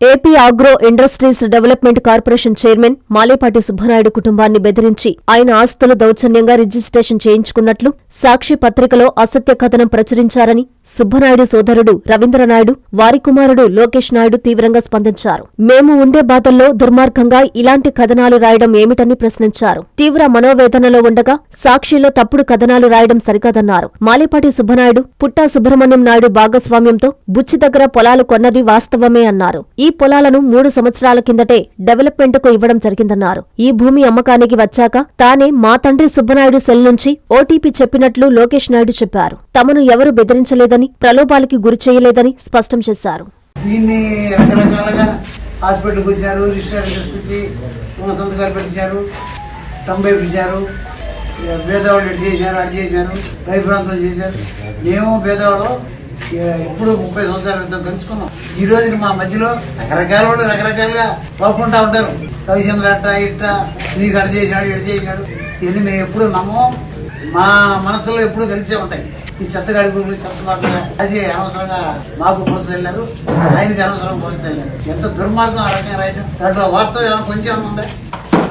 AP agro industries development corporation chairman Malepati Subbanaidu కుటుంబాన్ని బెదిరించి ఆయన ఆస్తులు దౌర్జన్యంగా రిజిస్ట్రేషన్ చేయించుకున్నట్లు సాక్షి పత్రికలో అసత్య కథనం ప్రచురించారని సుబ్బనాయుడు సోదరుడు రవీంద్రనాయుడు వారి కుమారుడు లోకేష్ నాయుడు తీవ్రంగా స్పందించారు. మేము ఉండే బాధల్లో దుర్మార్గంగా ఇలాంటి కథనాలు రాయడం ఏమిటని ప్రశ్నించారు. తీవ్ర మనోవేదనలో ఉండగా సాక్షిలో తప్పుడు కథనాలు రాయడం సరికాదన్నారు. మాలేపాటి సుబ్బనాయుడు పుట్టా సుబ్రహ్మణ్యం నాయుడు భాగస్వామ్యంతో బుచ్చి దగ్గర పొలాలు కొన్నది వాస్తవమే అన్నారు. ఈ పొలాలను మూడు సంవత్సరాల కిందటే డెవలప్మెంట్కు ఇవ్వడం జరిగిందన్నారు. ఈ భూమి అమ్మకానికి వచ్చాక తానే మా తండ్రి సుబ్బనాయుడు సెల్ నుంచి ఓటీపీ చెప్పినట్లు లోకేష్ నాయుడు చెప్పారు. తమను ఎవరు బెదిరించలేదని ప్రలోభాలకి గురి చేయలేదని స్పష్టం చేశారు. దీన్ని రకరకాలుగా హాస్పిటల్కి వచ్చారు రిజిస్టర్ తీసుకొచ్చి సంతకాలు పెట్టించారు తొంభై భేదవాళ్ళు ఎటు చేశారు అటు చేశారు భయభ్రాంతం చేశారు. మేము భేదవాళ్ళం ఇప్పుడు ముప్పై సంవత్సరాల క్రితం కలుసుకున్నాం ఈ రోజుకి మా మధ్యలో రకరకాల వాళ్ళు రకరకాలుగా పోకుండా ఉంటారు. రవిచంద్ర అట్ట ఇట్ట నీకు అడ చేశాడు ఇడ చేశాడు. ఇవన్నీ మేము ఎప్పుడు నమ్మం. మా మనసులో ఎప్పుడు కలిసే ఉంటాయి. ఈ చెత్తగాడి గురించి చెత్త అది అనవసరంగా మాకు పొడుతు వెళ్ళారు ఆయనకి అనవసరం పొడుతు వెళ్ళారు ఎంత దుర్మార్గం ఆ రకంగా రాయటం. దాంట్లో వాస్తవం ఏమైనా కొంచెం ఉందా?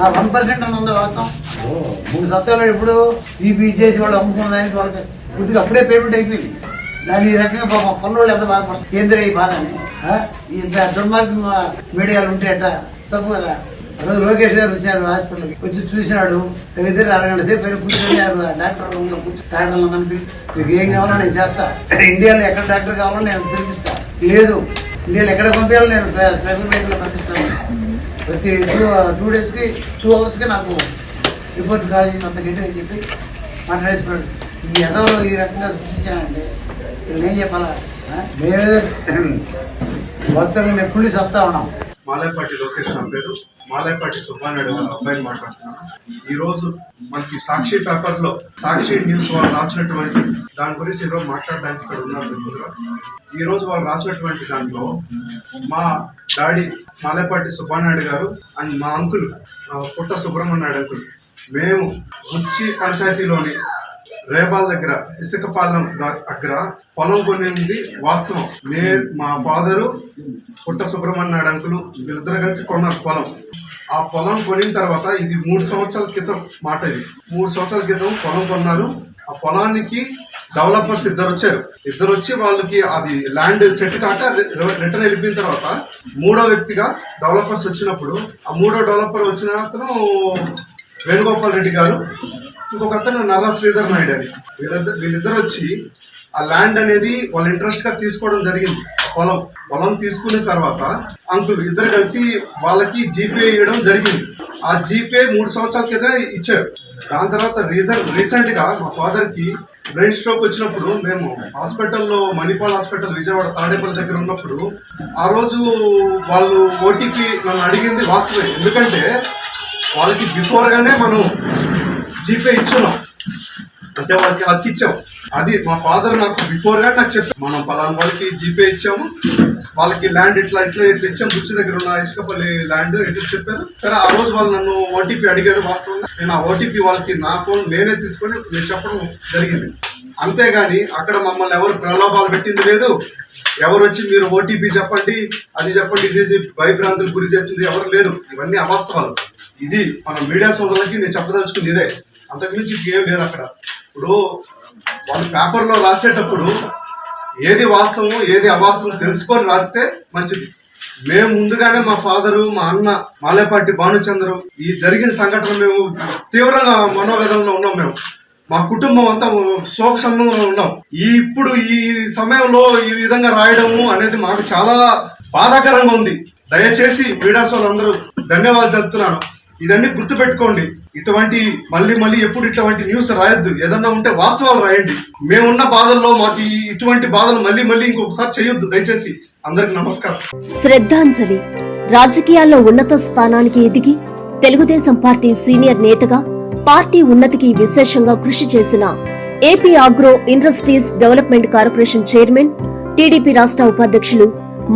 ఆ వన్ పర్సెంట్ అని ఉందా వాస్తవం? మూడు సత్తాలు ఇప్పుడు ఈ చేసి వాళ్ళు అమ్ముకున్న దానికి వాళ్ళకి ఇప్పుడు అప్పుడే పేమెంట్ అయిపోయింది. దాని ఈ రకంగా పాపం కొన్నోళ్ళు ఎంత బాధపడతారు? కేంద్ర ఈ బాధ అని? ఇంత దుర్మార్గం మీడియాలు ఉంటే తప్పు కదా. రోజు లోకేష్ గారు వచ్చారు హాస్పిటల్కి. వచ్చి చూసినాడు. ఇద్దరు అరగంట సేపు పైన డాక్టర్ రూమ్లో కూర్చొని డాక్టర్లు మనకి మీకు ఏం కావాలో నేను చేస్తా. ఇండియాలో ఎక్కడ డాక్టర్ కావాలో నేను పిలిపిస్తా. లేదు. ఇండియాలో ఎక్కడ పంపించాలో నేను స్పెషల్ వెహికల్ పంపిస్తాను. ప్రతి టూ టూ డేస్కి టూ అవర్స్కి నాకు రిపోర్ట్ కాలేజీ అంత గట్టి అని చెప్పి మాట్లాడేసిపోయాడు ఈ ఎదవలో ఈ రకంగా సృష్టించానంటే నేను చెప్పాలా? ఆ? మేమేదో వస్తాను మేము వస్తా ఉన్నాం. మాలేపాటి లోకేష్ నా పేరు. మాలేపాటి సుబ్బానాయుడు వాళ్ళ అబ్బాయిని మాట్లాడుతున్నాను. ఈ రోజు మనకి సాక్షి పేపర్లో సాక్షి న్యూస్ వాళ్ళు రాసినటువంటి దాని గురించి ఈరోజు మాట్లాడడానికి ఇక్కడ ఉన్నారు ఈ రోజు వాళ్ళు రాసినటువంటి దాంట్లో మా డాడీ మాలేపాటి సుబ్బానాయుడు గారు అండ్ మా అంకుల్ పుట్ట సుబ్రహ్మణ్యుడు అంకుల్ మేము ఉచ్చి పంచాయతీలోని రేబాల్ దగ్గర ఇసుకపాలెం ద- దగ్గర పొలం కొనింది వాస్తవం. నే మా ఫాదరు పుట్ట సుబ్రహ్మణ్య అంకులు వీళ్ళిద్దరు కలిసి కొన్నారు పొలం. ఆ పొలం కొనిన తర్వాత ఇది మూడు సంవత్సరాల క్రితం మాట ఇది. మూడు సంవత్సరాల క్రితం పొలం కొన్నారు. ఆ పొలానికి డెవలపర్స్ ఇద్దరు వచ్చారు. ఇద్దరు వచ్చి వాళ్ళకి అది ల్యాండ్ సెట్ కాక రిటర్న్ వెళ్ళిపోయిన తర్వాత మూడో వ్యక్తిగా డెవలపర్స్ వచ్చినప్పుడు ఆ మూడో డెవలపర్ వచ్చిన అతను వేణుగోపాల్ రెడ్డి గారు ఇంకొక అతను నర్రా శ్రీధర్ నాయుడు అని. వీళ్ళిద్దరు వీళ్ళిద్దరు వచ్చి ఆ ల్యాండ్ అనేది వాళ్ళ ఇంట్రెస్ట్గా తీసుకోవడం జరిగింది. పొలం. పొలం తీసుకున్న తర్వాత అంకుల్ ఇద్దరు కలిసి వాళ్ళకి జీపే ఇవ్వడం జరిగింది. ఆ జీపే మూడు సంవత్సరాల క్రితం ఇచ్చారు. దాని తర్వాత రీజన్ రీసెంట్గా మా ఫాదర్కి బ్రెయిన్ స్ట్రోక్ వచ్చినప్పుడు మేము హాస్పిటల్లో మణిపాల్ హాస్పిటల్ విజయవాడ తాడేపల్లి దగ్గర ఉన్నప్పుడు ఆ రోజు వాళ్ళు ఓటీపీ నన్ను అడిగింది వాస్తవే ఎందుకంటే వాళ్ళకి బిఫోర్ గానే మనం జీపే ఇచ్చున్నాం అంటే వాళ్ళకి హక్కు ఇచ్చాం అది మా ఫాదర్ నాకు బిఫోర్గా నాకు చెప్పాను మనం పలానా వాళ్ళకి జీపే ఇచ్చాము. వాళ్ళకి ల్యాండ్ ఇట్లా ఇట్లా ఇట్లా ఇచ్చాం బుచ్చి దగ్గర ఉన్న ఇసుకపల్లి ల్యాండ్ ఇట్లా చెప్పారు. సరే ఆ రోజు వాళ్ళు నన్ను ఓటీపీ అడిగారు వాస్తవంగా. నేను ఆ ఓటీపీ వాళ్ళకి నా ఫోన్ నేనే తీసుకొని నేను చెప్పడం జరిగింది. అంతేగాని అక్కడ మమ్మల్ని ఎవరు ప్రలోభాలు పెట్టింది లేదు. ఎవరు వచ్చి మీరు ఓటీపీ చెప్పండి అది చెప్పండి ఇది ఇది భయభ్రాంతులు గురి చేస్తుంది ఎవరు లేరు. ఇవన్నీ అవాస్తవాలు. ఇది మన మీడియా సోదరులకి నేను చెప్పదలుచుకుంది ఇదే. అంతకుమించి ఏం లేదు అక్కడ. ఇప్పుడు వాళ్ళు పేపర్లో రాసేటప్పుడు ఏది వాస్తవం ఏది అవాస్తవం తెలుసుకొని రాస్తే మంచిది. మేము ముందుగానే మా ఫాదరు మా అన్న మాలేపాటి భానుచంద్రం ఈ జరిగిన సంఘటన మేము తీవ్రంగా మనోవేదనలో ఉన్నాం మేము. మా కుటుంబం అంతా శోక సంబంధంలో ఉన్నాం. ఈ ఇప్పుడు ఈ సమయంలో ఈ విధంగా రాయడము అనేది మాకు చాలా బాధాకరంగా ఉంది. దయచేసి మీడియా అందరూ ధన్యవాదాలు తెలుపుతున్నాను. ఇదన్నీ గుర్తుపెట్టుకోండి. ఇటువంటి మళ్ళీ మళ్ళీ ఎప్పుడు ఇటువంటి న్యూస్ రాయొద్దు. ఏదన్నా ఉంటే వాస్తవాలు రాయండి. మేమున్న బాధల్లో మాకు ఇటువంటి బాధలు మళ్ళీ మళ్ళీ ఇంకొకసారి చేయొద్దు. దయచేసి అందరికి నమస్కారం. శ్రద్ధాంజలి రాజకీయాల్లో ఉన్నత స్థానానికి ఎదిగి తెలుగుదేశం పార్టీ సీనియర్ నేతగా పార్టీ ఉన్నతికి విశేషంగా కృషి చేసిన AP agro industries development corporation chairman TDP రాష్ట్ర ఉపాధ్యక్షులు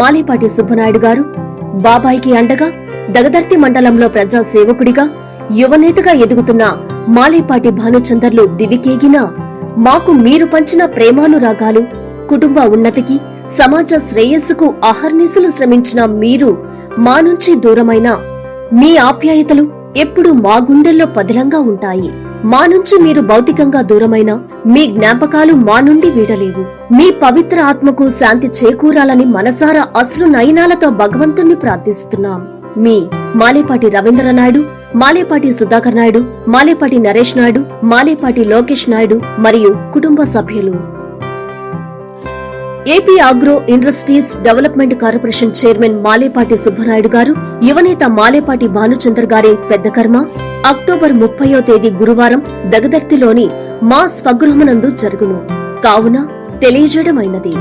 మాలేపాటి సుబ్బనాయుడు గారు బాబాయికి అండగా దగదర్తి మండలంలో ప్రజా సేవకుడిగా యువనేతగా ఎదుగుతున్న మాలేపాటి భానుచందర్లు దివికేగినా మాకు మీరు పంచిన ప్రేమానురాగాలు కుటుంబ ఉన్నతికి సమాజ శ్రేయస్సుకు అహర్నిశలు శ్రమించిన మీరు మా నుంచి దూరమైన మీ ఆప్యాయతలు ఎప్పుడూ మా గుండెల్లో పదిలంగా ఉంటాయి. మా నుంచి మీరు భౌతికంగా దూరమైన మీ జ్ఞాపకాలు మా నుండి వీడలేవు. మీ పవిత్ర ఆత్మకు శాంతి చేకూరాలని మనసారా అశ్రు నయనాలతో భగవంతుణ్ణి ప్రార్థిస్తున్నాం. మీ మాలేపాటి రవీంద్రనాయుడు మాలేపాటి సుధాకర్ నాయుడు మాలేపాటి నరేష్ నాయుడు మాలేపాటి లోకేష్ నాయుడు మరియు కుటుంబ సభ్యులు. AP agro industries development corporation chairman Malepati Subbanaidu garu యువనేత మాలేపాటి భానుచందర్ గారి పెద్ద కర్మ. అక్టోబర్ ముప్పయో తేదీ గురువారం దగదర్తిలోని మా స్వగృహమునందు జరుగును. కావున తెలియజేయడమైనది.